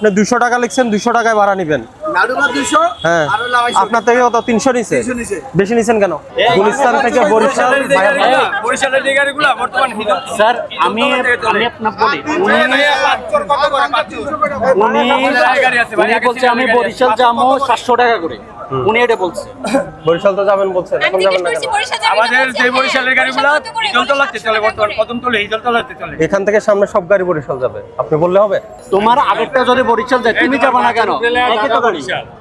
আপনি দুশো টাকা লিখছেন দুশো টাকায় ভাড়া নিবেন। হ্যাঁ। আর হলো আড়াইশো আপনার থেকে কত? তিনশো নিছে? বেশি নিছেন কেন? গুলিস্তান থেকে বরিশাল বরিশালের বর্তমান স্যার আমি আমি আপনার বলি উনি উনি গাড়ি আছে ভাই, উনি আগে বলছে আমি বরিশাল যাব সাতশো টাকা করে। উনি এটা বলছে। বরিশাল তো যাবেন বলছেন এখন যাবেন না করছি কেন? বরিশাল যাবেন আমাদের যে বরিশালের গাড়িগুলো চলে বর্তমান চলে। এখান থেকে সামনে সব গাড়ি বরিশাল যাবে। আপনি বললে হবে? তোমার আগেরটা যদি বরিশাল যায় তুমি যাবে না কেন? একে তো গাড়ি।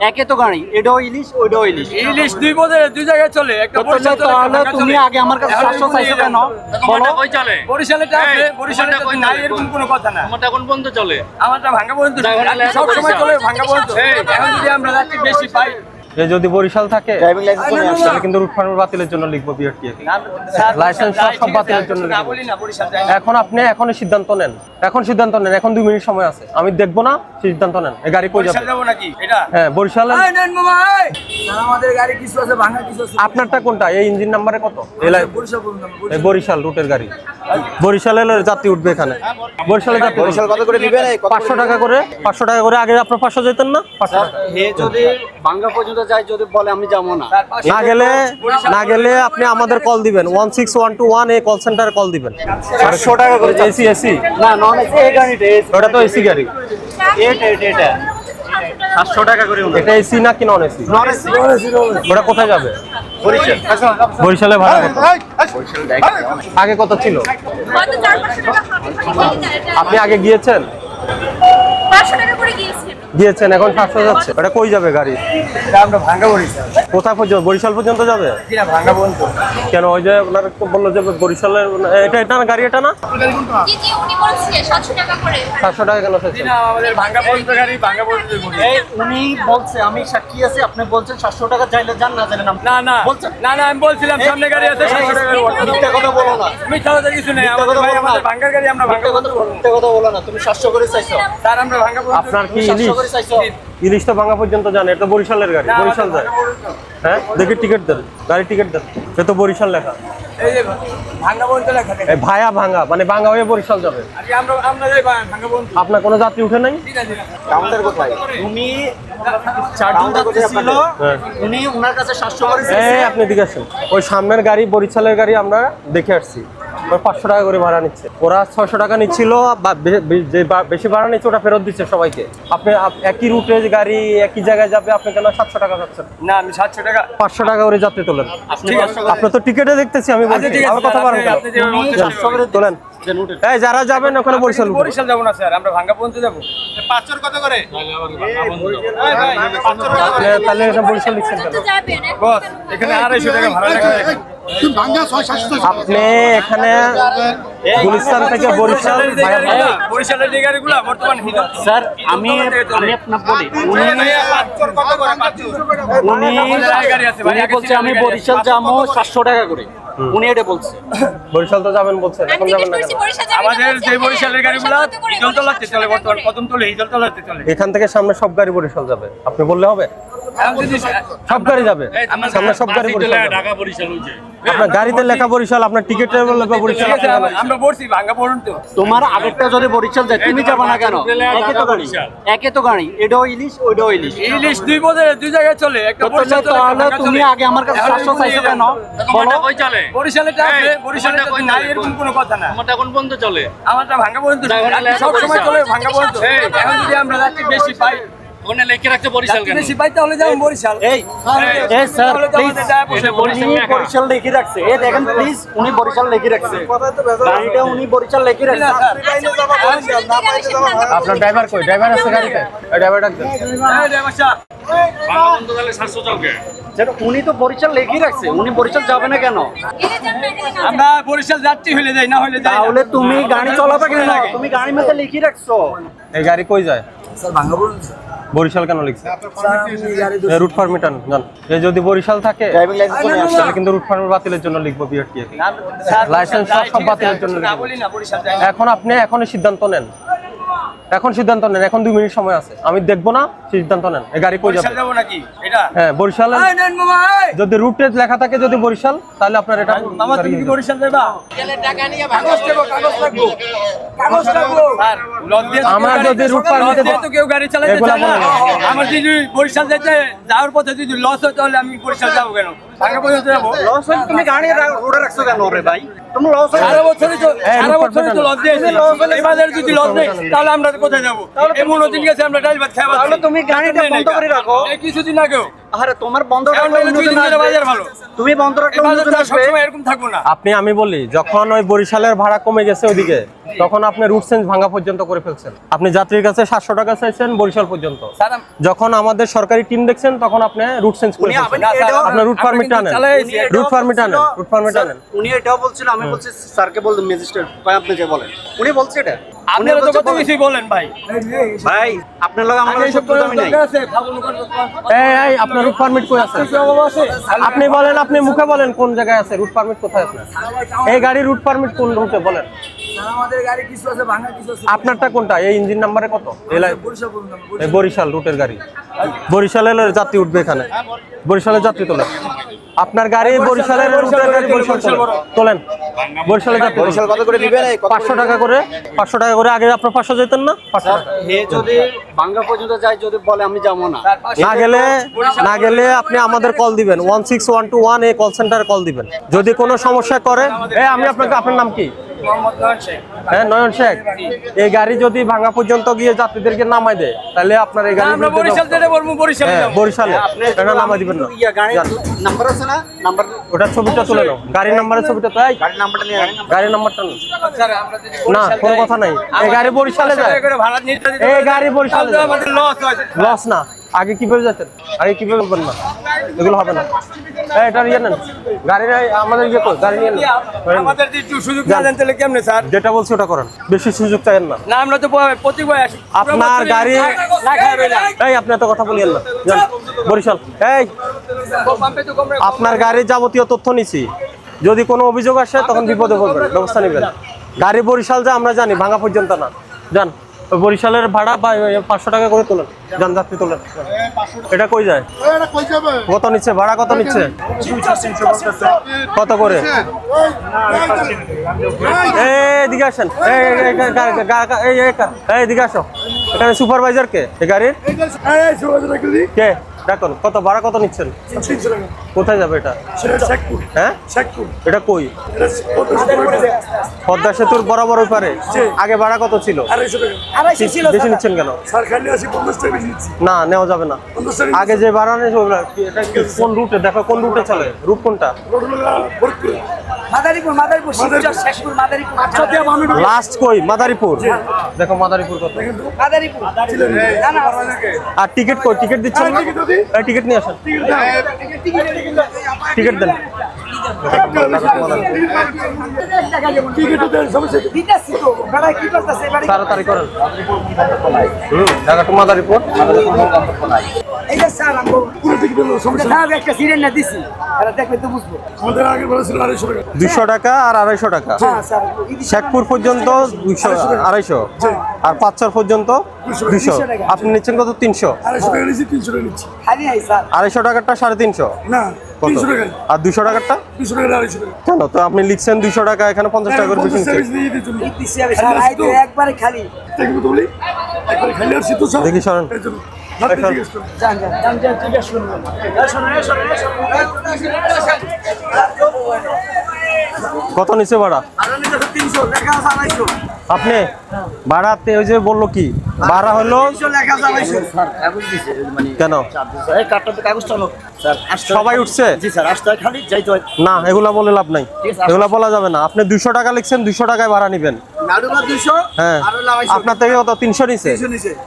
একে তো গাড়ি এটাও ইলিশ ওইটাও ইলিশ। ইলিশ দুই বোধে দুই জায়গায় চলে একটা বরিশাল চলে, তাহলে তুমি আগে আমার কাছে এখন সাতশো তুমি চাইছো কেন? বলো। বরিশালেটা আছে বরিশালে নাই এরকম কোনো কথা না। আমারটা কোন পর্যন্ত চলে? আমারটা ভাঙ্গা পর্যন্ত সব সময় চলে ভাঙ্গা পর্যন্ত। এখন যদি আমরা রাত্রি বেশি পাই এ যদি বরিশাল থাকে ড্রাইভিং লাইসেন্স না, না। তাহলে কিন্তু রুট ফার্মের বাতিলের জন্য লিখব বিআরটি লাইসেন্স সব সব বাতিলের জন্য না লিখব। বলি না বরিশাল যাই এখন আপনি এখনই সিদ্ধান্ত নেন। এখন সিদ্ধান্ত নেন এখন দুই মিনিট সময় আছে। আমি দেখব না সিদ্ধান্ত নেন। এই গাড়ি কই যাবে বরিশাল যাব? নাকি? এটা? হ্যাঁ বরিশালে এই নেন মামা এই। আমাদের গাড়ি কিছু আছে ভাঙা কিছু আছে। আপনারটা কোনটা? এই ইঞ্জিন নাম্বারে কত? এই লাই- বরিশাল এই বরিশাল। রুটের গাড়ি। বরিশালের যাত্রী উঠবে এখানে। বরিশালে যাত্রী বরিশাল কত করে নিবেন এই কত পাঁচশো টাকা করে পাঁচশো টাকা করে আগে আপনার পাঁচশো যেতেন না? পাঁচশো টাকা। হে যদি বাঙ্গা পর্যন্ত যায় যদি বলে আমি যাব না। না গেলে না গেলে আপনি আমাদের কল দিবেন। One six one two one এই কল সেন্টারে কল দিবেন। পাঁচশো টাকা করে এসি এসি না নন এসি এই গাড়িটা ওটা তো এসি গাড়ি। এটা এটা এটা। সাতশো টাকা করে এটা এসি না কি নন এসি নন এসি ওটা কোথায় যাবে? বরিশালে। ভাড়া আগে কত ছিল? আপনি আগে গিয়েছেন? টাকা করে গিয়েছি। আমি। গিয়েছেন এখন সাতশো যাচ্ছে ওটা কই যাবে গাড়ি এটা আমরা ভাঙ্গা বরিশাল কোথায় পর্যন্ত? বরিশাল পর্যন্ত যাবে? কিনা পর্যন্ত। কেন ওই যে তো বলল যে বরিশালের এটা এটা না গাড়ি এটা না? জি, জি, উনি বলছে 700 টাকা করে। সাতশো টাকা কেন চাইছেন না আমাদের ভাঙ্গা পর্যন্ত গাড়ি ভাঙ্গা পর্যন্ত উনি বলছে আমি সাক্ষী আছি আপনি বলছেন সাতশো টাকা চাইলে যান না জানেন না। না বলছেন? না না আমি বলছিলাম সামনে গাড়ি আছে সাতশো টাকা কথা বলো না। মিথ্যা কথা কিছু নেই আমাদের ভাই আমাদের ভাঙ্গার গাড়ি আমরা ভাঙ্গা কথা বলো না। তুমি সাতশো করে চাইছো। স্যার আমরা ভাঙ্গা আপনার কি ইলিশ? করে চাইছো। ইলিশ তো ভাঙা পর্যন্ত জানে এটা বরিশালের গাড়ি বরিশাল যায়। হ্যাঁ দেখি টিকিট দেন গাড়ি টিকিট দেন সে তো বরিশাল লেখা। ভায়া ভাঙা মানে ভাঙা হয়ে বরিশাল যাবে। আজকে আমরা আমরা যাই ভাঙ্গা পর্যন্ত। আপনার কোনো যাত্রী উঠে নাই? ঠিক আছে উনি চারজন যাত্রী ছিল হ্যাঁ। উনি ওনার কাছে আপনি দিকে আসেন। ওই সামনের গাড়ি বরিশালের গাড়ি আমরা দেখে আসছি। পাঁচশো টাকা করে ভাড়া নিচ্ছে। ওরা ছয়শো টাকা নিচ্ছিল যে বেশি ভাড়া নিচ্ছে ওটা ফেরত দিচ্ছে সবাইকে। আপনি একই রুটে গাড়ি একই জায়গায় যাবে আপনি কেন সাতশো টাকা যাচ্ছেন না আমি সাতশো টাকা। পাঁচশো টাকা করে যাত্রী তোলেন। ঠিক আছে আপনি তো টিকিটে দেখতেছি আমি আচ্ছা বলছি আমার কথা স্যার, পারেন করে তোলেন। এই যারা যাবেন ওখানে বরিশাল বরিশাল যাব না স্যার। আমরা ভাঙ্গা পর্যন্ত যাব আপনি তাহলে বরিশাল লিখছেন কেন? তো যাবেন, এক বস এখানে আড়াইশো টাকা ভাড়া আপনি এখানে গুলিস্তান থেকে বরিশাল বরিশালের বর্তমান স্যার আমি আমি আপনার বলি উনি উনি গাড়ি আছে ভাই, উনি বলছে আমি বরিশাল যাব সাতশো টাকা করে। উনি এটা বলছে। বরিশাল তো যাবেন বলছেন এখন যাবেন না কেন? আমাদের যে বরিশালের গাড়িগুলো চলে বর্তমান চলে? এখান থেকে সামনে সব গাড়ি বরিশাল যাবে। আপনি বললে হবে? সব গাড়ি যাবে। সামনে সব গাড়ি বরিশাল বরিশাল আপনার গাড়িতে লেখা বরিশাল আপনার টিকিটের লেখা বরিশাল আমরা- বলছি ভাঙ্গা পর্যন্ত তোমার আগেরটা যদি বরিশাল যায় তুমি যাবে না কেন? একে তো গাড়ি। একে তো গাড়ি। এটাও ইলিশ ওইটাও ইলিশ। ইলিশ দুই বোধে দুই জায়গায় চলে। একটা বরিশাল তাহলে তুমি আগে আমার কাছে এখন সাতশো তুমি চাইছো কেন? বলো। কই চলে? বরিশালেটা আছে বরিশালে কই নাই এরকম কোনো কথা না। আমারটা কোন পর্যন্ত চলে। আমারটা ভাঙ্গা পর্যন্ত সব সময় চলে ভাঙ্গা পর্যন্ত। এখন যদি আমরা যাচ্ছি বেশি পাই ওখানে লেখে রাখছে বরিশাল কেন? তাহলে যাব বরিশাল। এই এই স্যার প্লিজ বরিশাল উনি লেখা। বরিশাল লিখে রাখছে। এই দেখেন প্লিজ উনি বরিশাল লিখে রাখছে। গাড়িটা উনি বরিশাল লিখে রাখছে। আপনার ড্রাইভার কই? ড্রাইভার আছে গাড়িতে? ড্রাইভার ডাক দেন। এই বাংলা বন্ধ তাহলে উনি তো বরিশাল লিখে রাখছে। উনি বরিশাল যাবে না কেন। আমরা বরিশাল যাত্রী হইলে যাই না হইলে যাই তাহলে তুমি গাড়ি চালাবে কেন? তুমি গাড়ির মধ্যে লিখে রাখছো। এই গাড়ি কই যায়? স্যার ভাঙা বরিশাল কেন লিখছে? রুট পারমিটন জান এই যদি বরিশাল থাকে ড্রাইভিং লাইসেন্স নিয়ে আসছে তাহলে কিন্তু রুট ফার্মের বাতিলের জন্য লিখব বিআরটিএ লাইসেন্স সব বাতিলের জন্য না লিখব। বলি না বরিশাল এখন আপনি এখনই সিদ্ধান্ত নেন। এখন সিদ্ধান্ত নেন এখন দুই মিনিট সময় আছে। আমি দেখব না সিদ্ধান্ত নেন। গাড়ি কই যাবে? বরিশাল যাব নাকি? এটা? হ্যাঁ বরিশাল। যদি রুটে লেখা থাকে যদি বরিশাল তাহলে আপনার এটা মামা তুমি কি বরিশাল যাবা? কাগজ দেবো কাগজ লাগবো। কাগজ লাগবো। স্যার লজ দিয়ে তো যদি রুট পারমিটে লজ তো কেউ গাড়ি চালাতে চায় না। আমার যদি বরিশাল যেতে যাওয়ার পথে যদি লস হয় তাহলে আমি বরিশাল যাব কেন? ভাঙা পর্যন্ত যাব। লস হলে তুমি গাড়ি রোডে রাখছো কেন রে ভাই? তুমি লস সারা বছরই তো সারা রূপ তো লস দিয়েছি। এবারে যদি লস নেই তাহলে আমরা কোথায় যাব? এমন দিন গেছে আমরা ডাল ভাত খাব তাহলে তুমি গাড়িটা বন্ধ করে রাখো। এই কিছুদিন আগেও। আরে তোমার বন্ধ তুমি বন্ধ রাখলে অন্যজন বাজারটা আসবে। সবসময় এরকম থাকব না। আপনি আমি বলি যখন ওই বরিশালের ভাড়া কমে গেছে ওইদিকে তখন আপনি রুট চেঞ্জ ভাঙা পর্যন্ত করে ফেলছেন। আপনি যাত্রীর কাছে সাতশো টাকা চাইছেন বরিশাল পর্যন্ত। যখন আমাদের সরকারি টিম দেখছেন তখন আপনি রুট চেঞ্জ করে আপনার রুট পারমিট আনেন। রুট পারমিট আনেন রুট পারমিট আনেন। উনি এটাও বলছিল আমি বলছি স্যারকে বলতে ম্যাজিস্ট্রেট আপনি যে বলেন। উনি বলছে এটা। আপনারা তো কত কিছুই বলেন ভাই। ভাই আপনার লগে আমার নাই। এই এই আপনার রুট পারমিট কই আছে? আপনি বলেন আপনি মুখে বলেন কোন জায়গায় আছে? রুট পারমিট কোথায় আছে? এই গাড়ির রুট পারমিট কোন রুটে বলেন? আমাদের গাড়ি কিছু আছে ভাঙা কিছু আছে। আপনারটা কোনটা? এই ইঞ্জিন নাম্বারে কত? বরিশাল রুটের গাড়ি। বরিশালের যাত্রী উঠবে এখানে। বরিশালের যাত্রী তোলেন আপনার গাড়ি বরিশালের রুটের গাড়ি বরিশাল তোলেন। বরিশালের যাত্রী বরিশাল কত করে দিবেন এই কত পাঁচশো টাকা করে পাঁচশো টাকা করে আগে আপনার পাঁচশো যেতেন না? হে যদি বাঙ্গা পর্যন্ত যায় যদি বলে আমি যাব না। না গেলে না গেলে আপনি আমাদের কল দিবেন। One six one two one এই কল সেন্টারে কল দিবেন। যদি কোনো সমস্যা করে এই আমি আপনাকে আপনার নাম কি। হ্যাঁ নয়ন শেখ। এই গাড়ি যদি ভাঙা পর্যন্ত গিয়ে যাত্রীদেরকে নামাই দেয় তাহলে আপনার এই গাড়ি আমরা বরিশাল যেতে বলব বরিশাল বরিশালে। এটা নামাই দিবেন না। গাড়ি যান। নাম্বার আছে না? নাম্বার ওটা ছবিটা তুলে নাও। গাড়ির নাম্বারের ছবিটা তো গাড়ির নাম্বারটা নিয়ে রাখেন গাড়ির নাম্বারটা নাও। স্যার আমরা যদি না কোনো কথা নাই। এই গাড়ি বরিশালে পাঁচশো যায়। টাকা করে ভাড়া নিতে দিতে এই গাড়ি বরিশালে তাহলে যায়। আমাদের লস হয়। লস না। আগে কীভাবে যেতেন আগে কীভাবে বলবেন না? এগুলো হবে না। এটা ইয়ে নেন। গাড়ি আমাদের ইয়ে গাড়ি নিয়ে নেন। আমাদের একটু সুযোগ দেন তাহলে কেমনে স্যার? যেটা বলছি ওটা করেন। বেশি সুযোগ চাইেন না। না আমরা তো প্রতি আপনার গাড়ি এই আপনি এত কথা বলিয়েন না। বরিশাল। এই আপনার গাড়ির যাবতীয় তথ্য নিছি। যদি কোনো অভিযোগ আসে তখন বিপদে পড়বেন। ব্যবস্থা নেবেন। গাড়ি বরিশাল যা আমরা জানি ভাঙা পর্যন্ত না। যান। ওই বরিশালের ভাড়া বা পাঁচশো টাকা করে তোলেন যান যাত্রী তোলেন এটা কই যায় কত নিচ্ছে ভাড়া কত নিচ্ছে কত করে এদিকে আসেন এই এদিকে আসো এখানে সুপারভাইজার কে গাড়ির কে দেখুন কত ভাড়া কত নিচ্ছেন কোথায় যাবে এটা? হ্যাঁ? এটা কই? পদ্মা সেতুর বরাবর ওই পারে? আগে ভাড়া কত ছিল? বেশি নিচ্ছেন কেন? না নেওয়া যাবে না। আগে যে ভাড়া কি কোন রুটে? দেখো কোন রুটে চলে? রুট কোনটা? মাদারীপুর মাদারীপুর শিবচর শেখপুর মাদারীপুর। লাস্ট কই? মাদারীপুর? দেখো মাদারীপুর কত। মাদারীপুর। না না আর টিকিট কই? টিকিট দিচ্ছেন না? টিকিট নিয়ে আসেন। টিকিট দেন। তাড়াতাড়ি করেন। ঢাকা টু মাদারীপুর দুইশো টাকা আর আড়াইশো টাকা। হ্যাঁ শেখপুর পর্যন্ত দুইশো আড়াইশো আর পাঁচশোর পর্যন্ত দুইশো আপনি নিচ্ছেন কত? তিনশো। খালি নাই স্যার। আড়াইশো টাকারটা সাড়ে তিনশো। আর টাকারটা? দুশো টাকা আড়াইশো কেন? তো আপনি লিখছেন দুইশো টাকা এখানে পঞ্চাশ টাকা করে বেশি দেখি সরেন। কত নিচে ভাড়া? আপনি? ভাড়াতে ওই যে বলল কি? ভাড়া হলো কেন? সবাই উঠছে? না এগুলা বলে লাভ নাই। এগুলা বলা যাবে না। আপনি দুইশো টাকা লিখছেন দুইশো টাকায় ভাড়া নিবেন। হ্যাঁ। আপনার থেকে কত? তিনশো নিছে?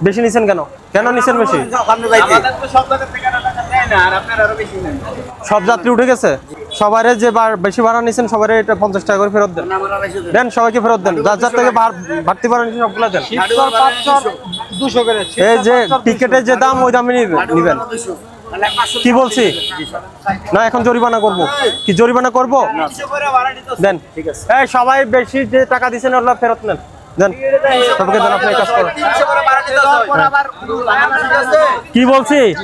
বেশি নিছেন কেন? কেন নিছেন বেশি? সব যাত্রী উঠে গেছে? সবাই যে বেশি ভাড়া নিছেন সবাই এটা পঞ্চাশ টাকা করে ফেরত দেন। দেন। সবাইকে ফেরত দেন। যার যার থেকে বাড়তি ভাড়া নিচ্ছেন সবগুলো দেন। দুশো করে এই যে টিকেটের যে দাম ওই দামে নিবেন। কি বলছি? না এখন জরিমানা করব। কি জরিমানা করব? দেন। ঠিক আছে এই সবাই বেশি যে টাকা দিছেন ওগুলো ফেরত নেন। কি বলছি?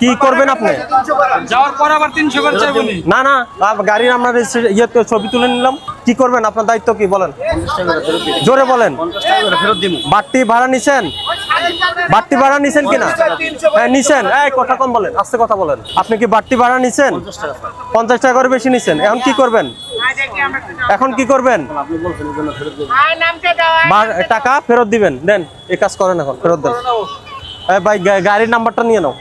কি করবেন আপনি? না না গাড়ির রেজিস্ট্রে- ইয়েতে ছবি তুলে নিলাম। কি করবেন? আপনার দায়িত্ব কি? বলেন। জোরে বলেন। বাড়তি ভাড়া নিছেন? বাড়তি ভাড়া নিছেন কিনা? হ্যাঁ নিছেন। এই, কথা কম বলেন, আস্তে কথা বলেন। আপনি কি বাড়তি ভাড়া নিছেন? পঞ্চাশ টাকা করে বেশি নিছেন। এখন কি করবেন? এখন কি করবেন? বা- টাকা ফেরত দিবেন দেন এ কাজ করেন এখন ফেরত দেন। ভাই গাড়ির নাম্বারটা নিয়ে নাও।